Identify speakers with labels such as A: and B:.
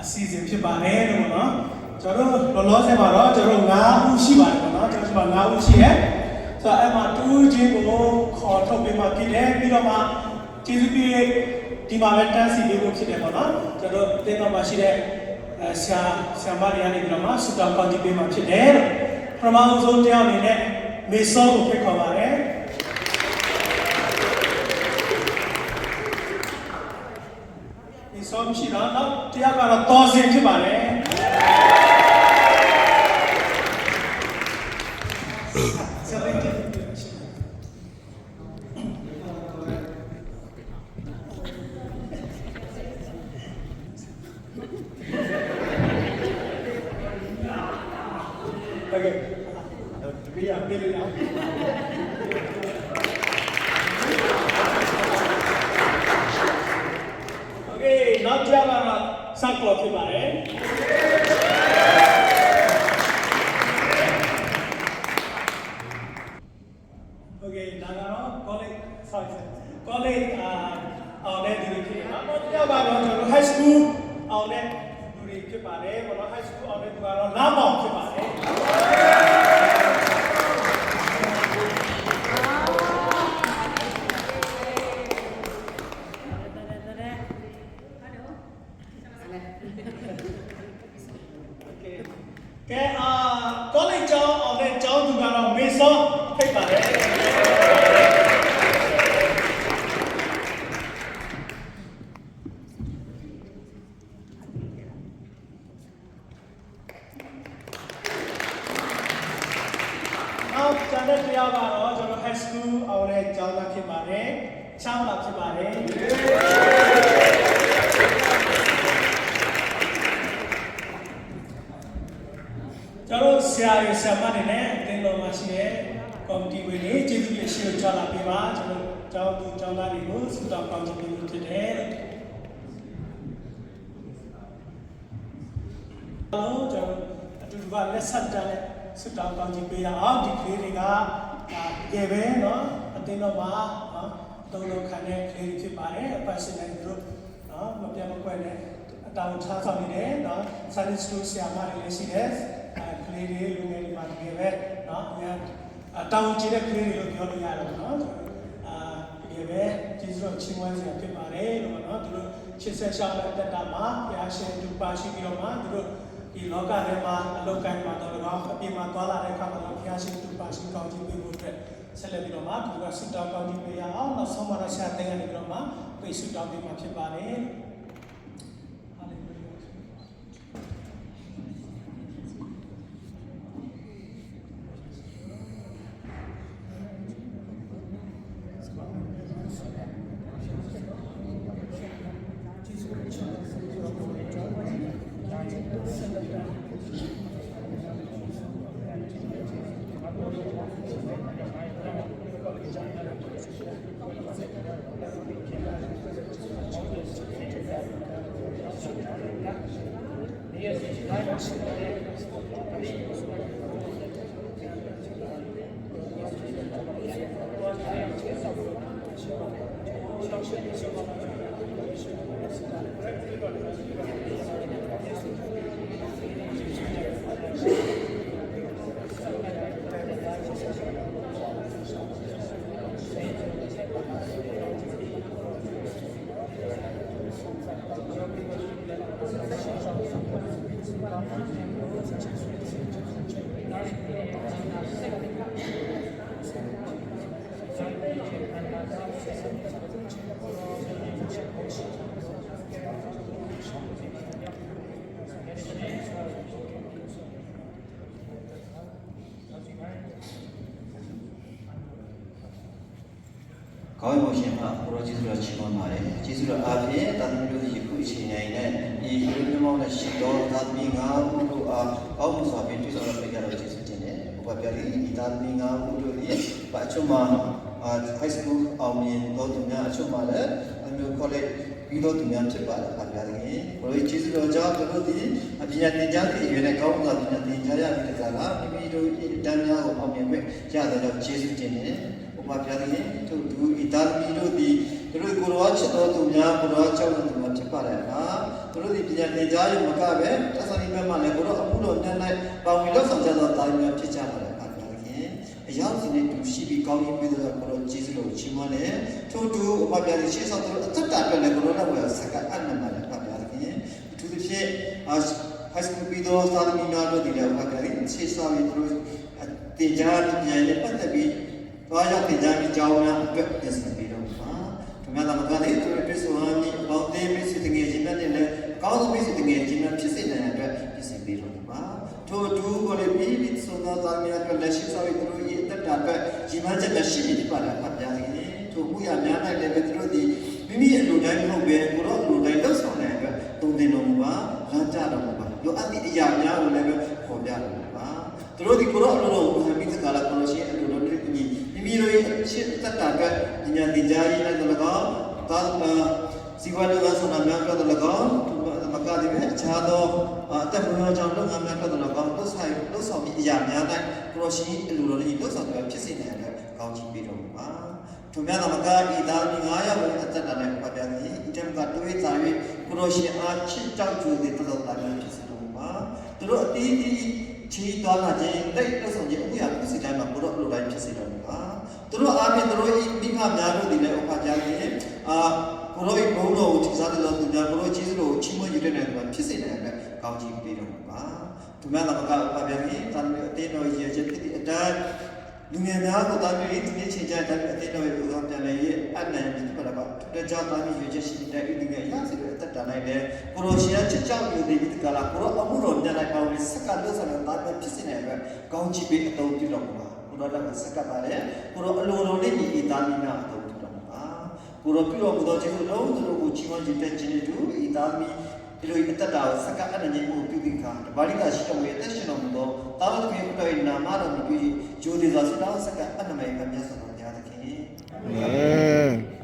A: အစီအစဉ်ဖြစ်ပါတယ်လို့ပေါ့နော်ကျွန်တော်တို့လောလောဆယ်မှာတော့ကျွန်တော်9ဦးရှိပါတယ်ပေါ့နော်ကျွန်တော်ဒီမှာ9ဦးရှိရဲဆိုတော့အဲ့မှာတူးချင်းကိုခေါ်ထုတ်ပေးမှဖြစ်တယ်ပြီးတော့မှကျေးဇူးပြုဒီမှာပဲတန်းစီပေးဖို့ဖြစ်တယ်ပေါ့နော်ကျွန်တော်တင်းတော်မှာရှိတဲ့အဲဆရာဆရာမတွေကနေပြီးတော့မှစူတာကောင်းတီပေးမှဖြစ်တယ်လို့ပထမဆုံးတရားအနေနဲ့မေဆောကိုဖိတ်ခေါ်ပါတယ် ဒီဆုံးရှိတော့နောက်တရားကတော့တော်စင်ဖြစ်ပါတယ်ဆက်လက်တင်ပြပါရှင်โอเคဒီရပြလို့ရအောင် โอ နောက်ကြပါတော့စကောဖြစ်ပါတယ်โอเคဒါကတော့ college sorry college အာအောင်တဲ့ဒီလိုဖြစ်တယ်နောက်ကြပါတော့ကျွန်တော် high school အောင်တဲ့လူတွေဖြစ်ပါတယ်ဘောနော် high school အောင်တဲ့သူကတော့နားမောင်ဖြစ်ပါတယ် ကတော့ကျွန်တော် high school အောင်တဲ့ကျောင်းသားဖြစ်ပါတယ်ချမ်းသာဖြစ်ပါတယ်ကျွန်တော်ဆရာရဆရာမတွေနဲ့တင်တော်မှာရှိတဲ့ကော်မတီဝင်တွေကျေးဇူးပြုရှိလို့ကြားလာပေးပါကျွန်တော်ကျောင်းသူကျောင်းသားတွေကိုစုတောင်းကောင်းချီးပေးလို့ဖြစ်တယ်လို့ကျွန်တော်အတူတူကလက်ဆက်တန်းနဲ့စုတောင်းကောင်းချီးပေးရအောင်ဒီကလေးတွေက ဒါတကယ်ပဲเนาะအတင်းတော်မှာเนาะတုံးလုံးခံတဲ့ကလေးတွေဖြစ်ပါတယ်အပတ်စဉ်တိုင်းသူတို့เนาะမပြတ်မကွက်နဲ့အတောင်ထားဆောင်နေတယ်เนาะ Sunday School ဆရာမတွေလည်းရှိတယ်အဲကလေးတွေလူငယ်တွေမှာတကယ်ပဲเนาะအများအတောင်ကျတဲ့ကလေးတွေလို့ပြောလို့ရတယ်เนาะအာတကယ်ပဲကျေးဇူးတော်ချီးမွမ်းစရာဖြစ်ပါတယ်လို့เนาะသူတို့ချစ်ဆက်ရှောက်တဲ့တက်တာမှာဘုရားရှင်သူပါရှိပြီးတော့မှသူတို့ ဒီလောကထဲမှာအလောကိုင်းမှာတော့ကောအပြင်မှာသွားလာတဲ့အခါမှာတော့ဘုရားရှင်သူပါရှိကောင်းခြင်းပေးဖို့အတွက်ဆက်လက်ပြီးတော့မှသူကဆုတောင်းကောင်းခြင်းပေးရအောင်နောက်ဆုံးမှာတော့ဆရာတင်ကနေပြီးတော့မှပြေဆုတောင်းပေးမှာဖြစ်ပါတယ် Yes, it's nice.
B: ကောင်း ကင်ဘုရားရှင်ကဘုရားကျေးဇူးတော်ချီးမွမ်းပါတယ်ကျေးဇူးတော်အားဖြင့်တာသမီတို့ယခုအချိန်တိုင်းနဲ့ဤလူမျိုးမောင်းတဲ့ရှိတော်တာသမီငါမှုတို့အားအောက်မှုစွာဖြင့်တွေ့ဆုံရပေးကြတော်ကျေးဇူးတင်တယ်ဘုရားပြည့်ဤတာသမီငါမှုတို့၏ပါချုံမှာအာ high school အောင်မြင်တော်သူများအချုံမှာလည်းအမျိုး college ပြီးတော့သူများဖြစ်ပါတယ်ဘုရားခင်ဘုရားကျေးဇူးတော်ကြောင့်တို့သည်အပညာသင်ကြားသည့်အရွယ်နဲ့ကောင်းစွာပညာသင်ကြားရပြီးတကလားမိမိတို့၏တန်များကိုအောင်မြင်မဲ့ရတဲ့ကြောင့်ကျေးဇူးတင်တယ်ဘုရားပြည့်သူတို့ဤ သားသမီးတို့သည်သူတို့ကိုယ်တော်ချစ်တော်သူများကိုယ်တော်ကြောက်တော်သူများဖြစ်ပါတယ်ဟာသူသူတို့ဒီပညာသင်ကြားရုံမကပဲတက်ဆိုင်ဘက်မှလည်းကိုတော့အခုလိုနဲ့နဲ့ပါဝင်လို့ဆောင်ကြတော့တာများဖြစ်ကြပါတယ်ဖဗျာခင်အရောက်စီနဲ့တူရှိပြီးကောင်းကြီးပြီးတော့ကိုတော့ကျေးဇူးတော်ချီးမွမ်းတယ်ထို့တူဖဗျာဒီရှေ့ဆောင်သူတို့အသက်တာအတွက်လည်းကိုတော့လည်းစကအနန္တလည်းဖဗျာခင်အထူးသဖြင့်အာ high school ပြီးတော့သာသမီများတို့ဒီလည်းဖဗျာခင်ရှေ့ဆောင်ပြီးသူတို့တင်ကြားပညာနဲ့ပတ်သက်ပြီး သွားရောက်တင်ကြားပြီးကြောင်းများအတွက်ပြင်ဆင်ပြီးတော့ပါဒီမှာတော့ကလည်းသူတို့ပြည့်စုံအောင်ဒီပေါင်းတဲ့မိတ်ဆွေတငယ်ချင်းများနဲ့လည်းကောင်းသောမိတ်ဆွေတငယ်ချင်းများဖြစ်စေနိုင်တဲ့အတွက်ပြင်ဆင်ပြီးတော့ပါထို့အတူကိုလည်းပြီးပြီးဆုံးသောသားများအတွက်လက်ရှိဆောင်ပြီးသူတို့ရဲ့အသက်တာအတွက်ရည်မှန်းချက်နဲ့ရှိနေပါလားဖဗျာခင်ထို့မှုရများနိုင်လည်းပဲသူတို့ဒီမိမိရဲ့လူတိုင်းမဟုတ်ပဲကိုတော့လူတိုင်းလှုပ်ဆောင်တဲ့အတွက်တုံတင်တော်မူပါလမ်းကြတော်မူပါလိုအပ်သည့်အရာများကိုလည်းပဲပေါ်ပြတော်မူပါသူတို့ဒီကိုတော့အလိုလိုဟန်ပြီးစကားလာကိုလို့ရှိရင်အလိုလိုနဲ့ညီမိမိတို့ရဲ့ရှင်းသက်တာကဉာဏ်တင် ကြားရေးနဲ့လည်းကောသာစီဝါလောကဆန္ဒများကတော့လည်းကောမကတိပဲအခြားသောအတက်မလို့ကြောင့်လုပ်ငန်းများကတော့လည်းကောလှုပ်ဆိုင်လှုပ်ဆောင်ပြီးအရာများတိုင်းကိုလို့ရှိရင်အလိုလိုနဲ့လှုပ်ဆောင်ပြီးဖြစ်စေနိုင်တဲ့ကောင်းချီးပေးတော်မူပါသူများသမကဤသားမီ9ယောက်ကိုအသက်တာနဲ့ပတ်ပြသည်ဤတမကတွေးစား၍ကိုရောရှင်အားချစ်ကြောက်ကြိုသည်တတော်တာများဖြစ်စေတော်ပါသူတို့အတီးတီးချီတော်လာခြင်းလက်လက်ဆောင်ခြင်းအခုရဖြစ်စေတိုင်းမှာကိုရောလိုတိုင်းဖြစ်စေတော်ပါ သူတို့အားဖြင့်သူတို့ဤမိခများတို့သည်လည်းဥပကြခြင်းအာကိုရောဤဘုံတော်ကိုချီစားတဲ့တော်သူများကိုရောကျေးဇူးတော်ကိုချီးမွမ်းရတဲ့နယ်မှာဖြစ်စေနိုင်တဲ့ကောင်းချီးပေးတော်ပါသူများသမကဥပပြသည်တန်မြတ်အတင်းတော်ရည်ချက်ဖြစ်သည့်အတိုင်းလူငယ်များကိုတာမီဒီနေ့ချိန်ကြတဲ့အတင်းတော်ရဲ့ဥပပြန်လည်းရဲ့အနန္တပြပါတော့တကြောင်တာမီရွေချက်ရှိတဲ့ဤလူငယ်ရစီတဲ့အသက်တာနိုင်တဲ့ကိုရိုရှီယာချစ်ကြောက်ယူတဲ့ဒီကလာကိုရောအမှုတော်ညနိုင်ပါဝင်စကလွတ်ဆန်တာပဲဖြစ်စီနေတဲ့အတွက်ကောင်းချီးပေးအသုံးပြုတော်မူပါ ကိုရောလည်းစကပါလေကိုရောအလိုတော်လေးညီဤသားမီနာအသုံးပြုတော်မူပါကိုရောပြုတော်မူသောခြင်းကိုလုံးသူတို့ကိုချီးမွမ်းခြင်းတဲ့ခြင်းတွေတို့ဤသားမီဒီလိုအတ္တတာစကအဲ့ဒါကြီးကိုပြုပြီးခါတပါဠိကရှိတော်မူရဲ့အသက်ရှင်တော်မူသောတာဝတ္တခေဘုရား၏နာမတော်ကိုပြု၍ဂျိုဒီသာစတောင်းစကအဲ့နမေကမြတ်စွာဘုရားသခင်
C: Amen.